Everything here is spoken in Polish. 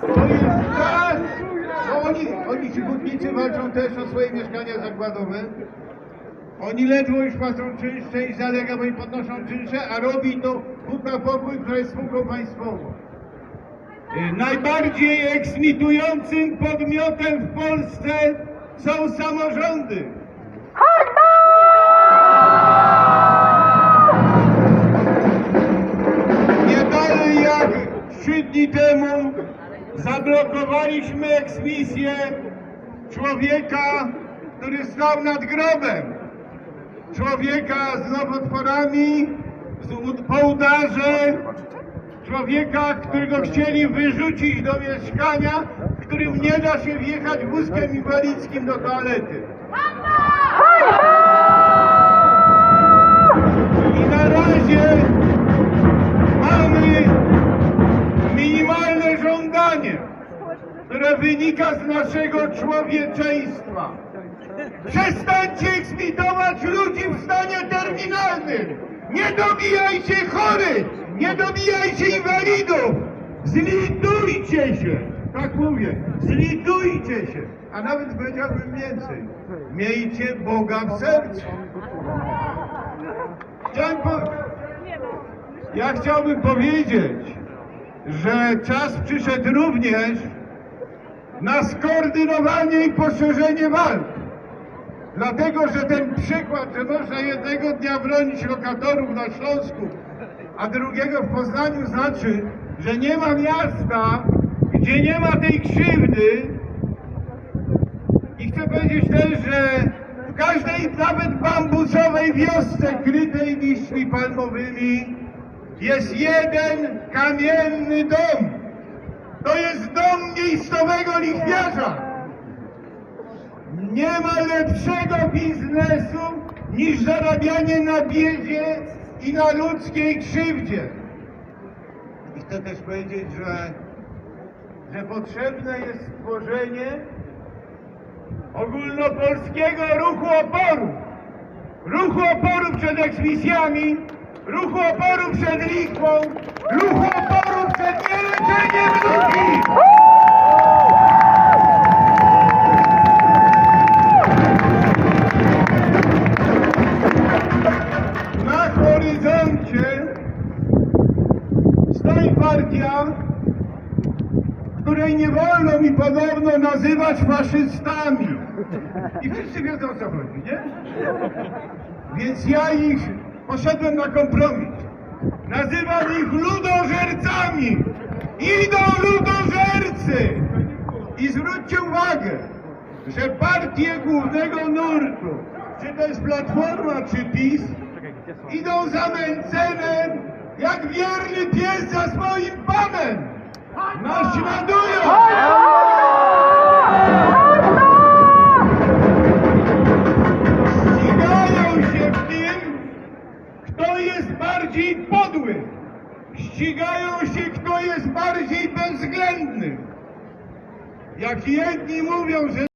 To jest czas! No oni, oni ci hutnicy walczą też o swoje mieszkania zakładowe. Oni ledwo już płacą czynsz, część zalega, bo im podnoszą czynsze, a robi to Huta Pokój, która jest spółką państwową. Y, Najbardziej eksmitującym podmiotem w Polsce są samorządy. Nie dni temu zablokowaliśmy eksmisję człowieka, który stał nad grobem. Człowieka z nowotworami, po udarze, człowieka, którego chcieli wyrzucić do mieszkania, w którym nie da się wjechać wózkiem inwalidzkim do toalety. Żądanie, które wynika z naszego człowieczeństwa. Przestańcie eksmitować ludzi w stanie terminalnym! Nie dobijajcie chorych! Nie dobijajcie inwalidów! Zlitujcie się! Tak mówię, zlitujcie się! A nawet powiedziałbym więcej. Miejcie Boga w sercu. Chciałem po... Ja chciałbym powiedzieć, że czas przyszedł również na skoordynowanie i poszerzenie walk. Dlatego, że ten przykład, że można jednego dnia bronić lokatorów na Śląsku, a drugiego w Poznaniu znaczy, że nie ma miasta, gdzie nie ma tej krzywdy. I chcę powiedzieć też, że w każdej nawet bambusowej wiosce krytej liśćmi palmowymi jest jeden kamienny dom. To jest dom miejscowego lichwiarza. Nie ma lepszego biznesu niż zarabianie na biedzie i na ludzkiej krzywdzie. I chcę też powiedzieć, że, że potrzebne jest stworzenie ogólnopolskiego ruchu oporu. Ruchu oporu przed eksmisjami, ruchu oporu przed lichwą, ruchu oporu przed nieleczeniem ludzi. Na horyzoncie stoi partia, której nie wolno mi podobno nazywać faszystami. I wszyscy wiedzą o co chodzi, nie? Więc ja ich poszedłem na kompromis. Nazywam ich ludożercami. Idą ludożercy. I zwróćcie uwagę, że partie głównego nurtu, czy to jest Platforma, czy PiS, idą za Mencenem jak wierny pies za swoim panem. Ścigają się, kto jest bardziej bezwzględny. Jak jedni mówią, że